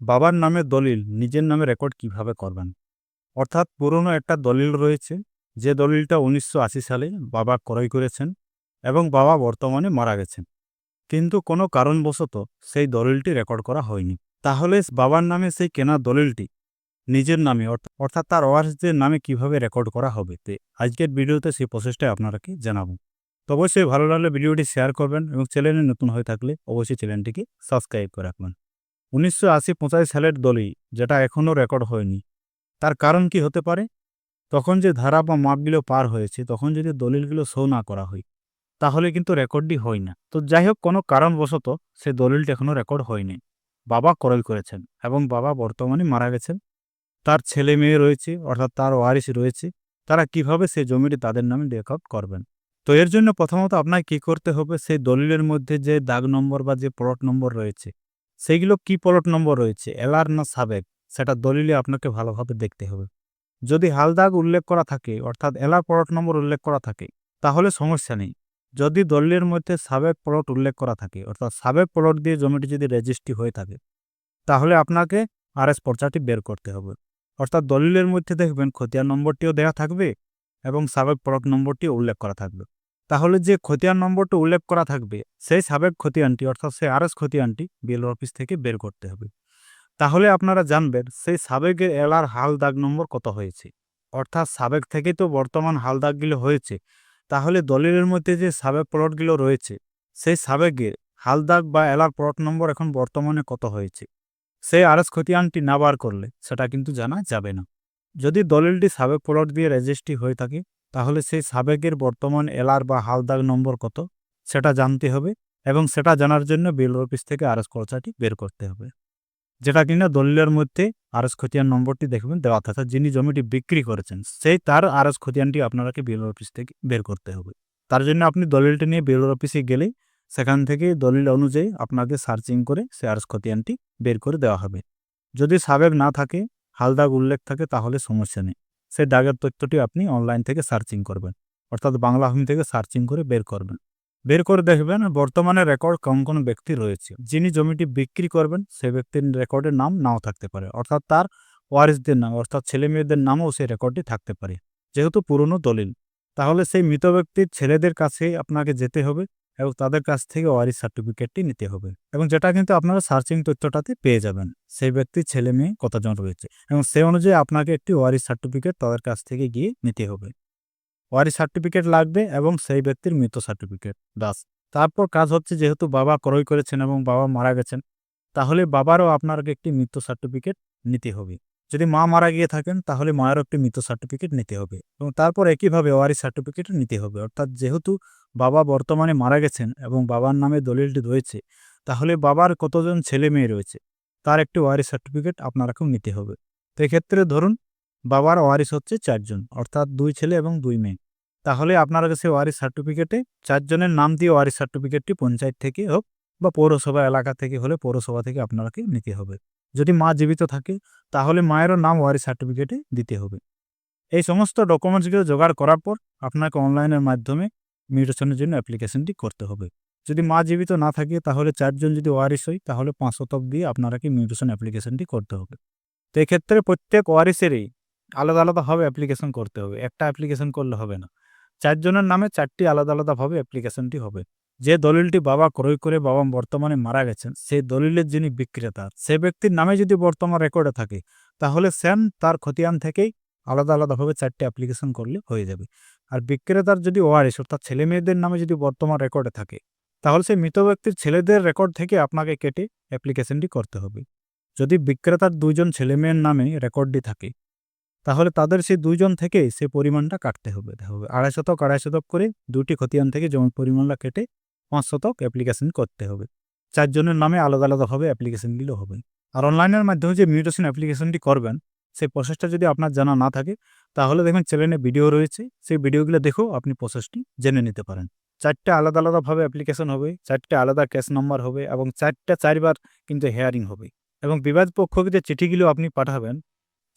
বাবার নামে দলিল নিজের নামে রেকর্ড কীভাবে করবেন? অর্থাৎ পুরনো একটা দলিল রয়েছে, যে দলিলটা উনিশশো আশি সালে বাবা ক্রয় করেছেন এবং বাবা বর্তমানে মারা গেছেন। কিন্তু কোনো কারণবশত সেই দলিলটি রেকর্ড করা হয়নি। তাহলে বাবার নামে সেই কেনা দলিলটি নিজের নামে অর্থাৎ তার ওয়ারিসদের নামে কীভাবে রেকর্ড করা হবে? তে আজকের ভিডিওতে সেই প্রসেসটাই আপনারাকে জানাব। তো অবশ্যই ভালো লাগলে ভিডিওটি শেয়ার করবেন এবং চ্যানেলে নতুন হয়ে থাকলে অবশ্যই চ্যানেলটিকে সাবস্ক্রাইব করে রাখবেন। উনিশশো আশি পঁচাশি সালের দলই, যেটা এখনও রেকর্ড হয়নি। তার কারণ কি হতে পারে? তখন যে ধারা বা মাপগুলো পার হয়েছে, তখন যদি দলিলগুলো শো না করা হয়, তাহলে কিন্তু রেকর্ডটি হয় না। তো যাই হোক, কোনো কারণবশত সে দলিলটি এখনও রেকর্ড হয়নি। বাবা ক্রয় করেছেন এবং বাবা বর্তমানে মারা গেছেন। তার ছেলে মেয়ে রয়েছে, অর্থাৎ তার ওয়ারিস রয়েছে। তারা কীভাবে সেই জমিটি তাদের নামে রেকর্ড করবেন? তো এর জন্য প্রথমত আপনাকে কী করতে হবে? সেই দলিলের মধ্যে যে দাগ নম্বর বা যে প্লট নম্বর রয়েছে সেইগুলো কি প্লট নম্বর রয়েছে? এলার না সাবেক? সেটা দলিলে আপনাকে ভালোভাবে দেখতে হবে। যদি হালদাগ উল্লেখ করা থাকে, অর্থাৎ এলার প্লট নম্বর উল্লেখ করা থাকে, তাহলে সমস্যা নেই। যদি দলিলের মধ্যে সাবেক প্লট উল্লেখ করা থাকে, অর্থাৎ সাবেক প্লট দিয়ে জমিটি যদি রেজিস্ট্রি হয়ে থাকে, তাহলে আপনাকে আরএস পর্চাটি বের করতে হবে। অর্থাৎ দলিলের মধ্যে দেখবেন খতিয়ান নম্বরটিও দেওয়া থাকবে এবং সাবেক প্লট নম্বরটিও উল্লেখ করা থাকবে। তাহলে যে খতিয়ান নম্বরটা উল্লেখ করা থাকবে, সেই সাবেক খতিয়ানটি অর্থাৎ সেই আরএস খতিয়ানটি বিএল অফিস থেকে বের করতে হবে। তাহলে আপনারা জানবেন, সেই সাবেকের এলার হাল দাগ নম্বর কত হয়েছে? অর্থাৎ সাবেক থেকে তো বর্তমান হাল দাগগুলো হয়েছে। তাহলে দলিলের মধ্যে যে সাবেক প্লটগুলো রয়েছে, সেই সাবেকের হাল দাগ বা এলার প্লট নম্বর এখন বর্তমানে কত হয়েছে? সেই আরএস খতিয়ানটি না বার করলে সেটা কিন্তু জানা যাবে না। যদি দলিলটি সাবেক প্লট দিয়ে রেজিস্ট্রি হয়ে থাকে তাহলে সেই সাবেকের বর্তমান এলার বা হালদাগ নম্বর কত? সেটা জানতে হবে এবং সেটা জানার জন্য বিল অফিস থেকে আরএস খরচাটি বের করতে হবে। যেটা কিনা দলিলের মধ্যে আরএস খতিয়ান নম্বরটি দেখবেন দেওয়া থাকে, যিনি জমিটি বিক্রি করেছেন, সেই তার আরএস খতিয়ানটি আপনাকে বিল অফিস থেকে বের করতে হবে। তার জন্য আপনি দলিলটি নিয়ে বিল অফিসে গেলেই সেখান থেকে দলিল অনুযায়ী আপনাকে সার্চিং করে সে আরএস খতিয়ানটি বের করে দেওয়া হবে। যদি সাবেক না থাকে, হালদাগ উল্লেখ থাকে, তাহলে সমস্যা নেই। সেই দাগের তথ্যটি আপনি অনলাইন থেকে সার্চিং করবেন। অর্থাৎ বাংলা হোম থেকে সার্চিং করে বের করবেন। বের করে দেখবেন বর্তমানে রেকর্ড কোন কোন ব্যক্তি রয়েছে। যিনি জমিটি বিক্রি করবেন, সে ব্যক্তির রেকর্ডের নাম নাও থাকতে পারে। অর্থাৎ তার ওয়ারিসদের নাম, অর্থাৎ ছেলে মেয়েদের নামও সেই রেকর্ডটি থাকতে পারে। যেহেতু পুরনো দলিল, তাহলে সেই মৃত ব্যক্তির ছেলেদের কাছে আপনাকে যেতে হবে। এবং তাদের কাছ থেকে ওয়ারিস সার্টিফিকেটটি নিতে হবে। এবং যেটা কিন্তু আপনারা সার্চিং তথ্যটাতে পেয়ে যাবেন। সেই ব্যক্তির ছেলে, মেয়ে কতজন রয়েছে? এবং সেই অনুযায়ী আপনাকে একটি ওয়ারিস সার্টিফিকেট তাদের কাছ থেকে গিয়ে নিতে হবে। ওয়ারিস সার্টিফিকেট লাগবে এবং সেই ব্যক্তির মৃত সার্টিফিকেট দাস তারপর কাজ হচ্ছে যেহেতু বাবা ক্রয় করেছেন এবং বাবা মারা গেছেন, তাহলে বাবারও আপনাকে একটি মৃত্যু সার্টিফিকেট নিতে হবে। যদি মা মারা গিয়ে থাকেন, তাহলে মায়েরও একটি মৃত সার্টিফিকেট নিতে হবে। এবং তারপর একইভাবে ওয়ারিস সার্টিফিকেট নিতে হবে। অর্থাৎ যেহেতু বাবা বর্তমানে মারা গেছেন এবং বাবার নামে দলিলটি রয়েছে, তাহলে বাবার কতজন ছেলে মেয়ে রয়েছে, তার একটি ওয়ারিস সার্টিফিকেট আপনারাকেও নিতে হবে। তো এক্ষেত্রে ধরুন, বাবার ওয়ারিস হচ্ছে চারজন, অর্থাৎ দুই ছেলে এবং দুই মেয়ে। তাহলে আপনার কাছে ওয়ারিস সার্টিফিকেটে চারজনের নাম দিয়ে ওয়ারিস সার্টিফিকেটটি পঞ্চায়েত থেকে হোক বা পৌরসভা এলাকা থেকে হলে পৌরসভা থেকে আপনাকে নিতে হবে। যদি মা জীবিত থাকে, তাহলে মায়েরও নাম ওয়ারিস সার্টিফিকেটে দিতে হবে। এই সমস্ত ডকুমেন্টসগুলো জোগাড় করার পর আপনাকে অনলাইনের মাধ্যমে মিউটেশনের জন্য অ্যাপ্লিকেশনটি করতে হবে। যদি মা জীবিত না থাকে, তাহলে চারজন যদি ওয়ারিস হয়, তাহলে পাঁচ শতক দিয়ে আপনাকে মিউটেশন অ্যাপ্লিকেশনটি করতে হবে। তো এক্ষেত্রে প্রত্যেক ওয়ারিসেরই আলাদা আলাদাভাবে অ্যাপ্লিকেশন করতে হবে। একটা অ্যাপ্লিকেশন করলে হবে না। চারজনের নামে চারটি আলাদা আলাদাভাবে অ্যাপ্লিকেশনটি হবে। যে দলিলটি বাবা ক্রয় করে বাবা বর্তমানে মারা গেছেন, সেই দলিলের যিনি বিক্রেতা, সে ব্যক্তির নামে যদি বর্তমান রেকর্ডে থাকে, তাহলে সেম তার খতিয়ান থেকেই আলাদা আলাদাভাবে চারটি অ্যাপ্লিকেশন করলে হয়ে যাবে। আর বিক্রেতার যদি ওয়ারিস অর্থাৎ ছেলে মেয়েদের নামে যদি বর্তমান রেকর্ডে থাকে, তাহলে সেই মৃত ব্যক্তির ছেলেদের রেকর্ড থেকে আপনাকে কেটে অ্যাপ্লিকেশনটি করতে হবে। যদি বিক্রেতার দুইজন ছেলে মেয়ের নামে রেকর্ডটি থাকে, তাহলে তাদের সেই দুইজন থেকে সে পরিমাণটা কাটতে হবে। হবে আড়াই শতক আড়াই শতক করে দুটি খতিয়ান থেকে জমির পরিমাণটা কেটে পাঁচ শতক অ্যাপ্লিকেশন করতে হবে। চারজনের নামে আলাদা আলাদাভাবে অ্যাপ্লিকেশন দিলে হবে। আর অনলাইনের মাধ্যমে যে মিউটেশন অ্যাপ্লিকেশনটি করবেন, সেই প্রসেসটা যদি আপনার জানা না থাকে, তাহলে দেখবেন চ্যানেলে ভিডিও রয়েছে। সেই ভিডিওগুলো দেখেও আপনি প্রসেসটি জেনে নিতে পারেন। চারটে আলাদা আলাদাভাবে অ্যাপ্লিকেশন হবে, চারটে আলাদা ক্যাশ নাম্বার হবে এবং চারটা চারবার কিন্তু হেয়ারিং হবে। এবং বিবাদ পক্ষকে যে চিঠিগুলো আপনি পাঠাবেন,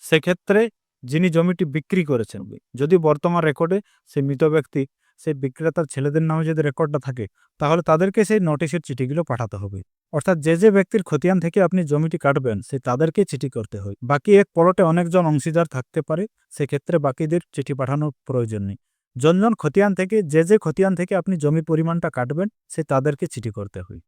সেক্ষেত্রে যিনি জমিটি বিক্রি করেছেন, যদি বর্তমান রেকর্ডে সে মৃত ব্যক্তি সেই বিক্রেতার ছেলেদের নামে যদি রেকর্ডটা থাকে, তাহলে তাদেরকে সেই নোটিশের চিঠিগুলো পাঠাতে হবে। অর্থাৎ যে যে ব্যক্তির খতিয়ান থেকে আপনি জমিটি কাটবেন, সে তাদেরকে চিঠি করতে হয়। বাকি এক পলটে অনেকজন অংশীদার থাকতে পারে, সেক্ষেত্রে বাকিদের চিঠি পাঠানোর প্রয়োজন নেই। জনজন খতিয়ান থেকে, যে যে খতিয়ান থেকে আপনি জমি পরিমাণটা কাটবেন, সে তাদেরকে চিঠি করতে হয়।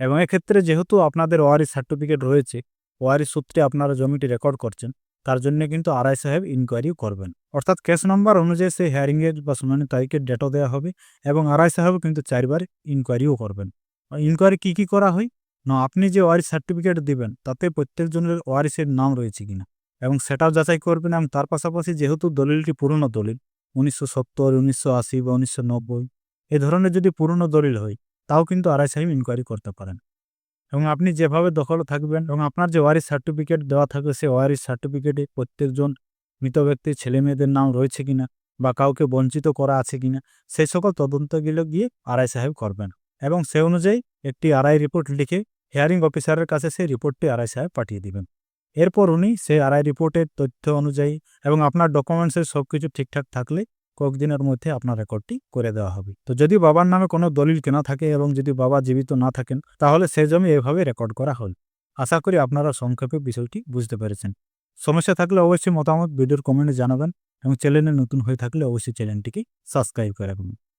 এবং এক্ষেত্রে যেহেতু আপনাদের ওয়ারি সার্টিফিকেট রয়েছে ওয়ারি সূত্রে আপনারা জমিটি রেকর্ড করছেন তার জন্য কিন্তু আরআই সাহেব ইনকোয়ারিও করবেন। অর্থাৎ কেস নম্বর অনুযায়ী সেই হেয়ারিংয়ের বা শুনানি তারিখের ডেটও দেওয়া হবে এবং আরআই সাহেবও কিন্তু চারবার ইনকোয়ারিও করবেন। ইনকোয়ারি কী কী করা হয়? না, আপনি যে ওয়ারিস সার্টিফিকেট দিবেন, তাতে প্রত্যেকজনের ওয়ারিসের নাম রয়েছে কিনা এবং সেটাও যাচাই করবেন এবং তার পাশাপাশি যেহেতু দলিলটি পুরনো দলিল, উনিশশো সত্তর, উনিশশো আশি বা উনিশশো নব্বই, এ ধরনের যদি পুরনো দলিল হয়, তাও কিন্তু আরআই সাহেব ইনকোয়ারি করতে পারেন। এবং আপনি যেভাবে দখল থাকবেন এবং আপনার যে ওয়ারিস সার্টিফিকেট দেওয়া থাকবে, সেই ওয়ারিস সার্টিফিকেটে প্রত্যেকজন মৃত ব্যক্তির ছেলে মেয়েদের নাম রয়েছে কিনা বা কাউকে বঞ্চিত করা আছে কিনা, সেই সকল তদন্তগুলো গিয়ে আরআই সাহেব করবেন। এবং সে অনুযায়ী একটি আরআই রিপোর্ট লিখে হিয়ারিং অফিসারের কাছে সেই রিপোর্টটি আরআই সাহেব পাঠিয়ে দিবেন। এরপর উনি সেই আরআই রিপোর্টের তথ্য অনুযায়ী এবং আপনার ডকুমেন্টসের সব কিছু ঠিকঠাক থাকলে কয়েকদিনের মধ্যে আপনার রেকর্ডটি করে দেওয়া হবে। তো যদি বাবার নামে কোনো দলিল কেনা থাকে এবং যদি বাবা জীবিত না থাকেন, তাহলে সে জমি এভাবে রেকর্ড করা হল। আশা করি আপনারা সংক্ষেপে বিষয়টি বুঝতে পেরেছেন। সমস্যা থাকলে অবশ্যই মতামত ভিডিওর কমেন্টে জানাবেন এবং চ্যানেলে নতুন হয়ে থাকলে অবশ্যই চ্যানেলটিকে সাবস্ক্রাইব করে রাখবেন।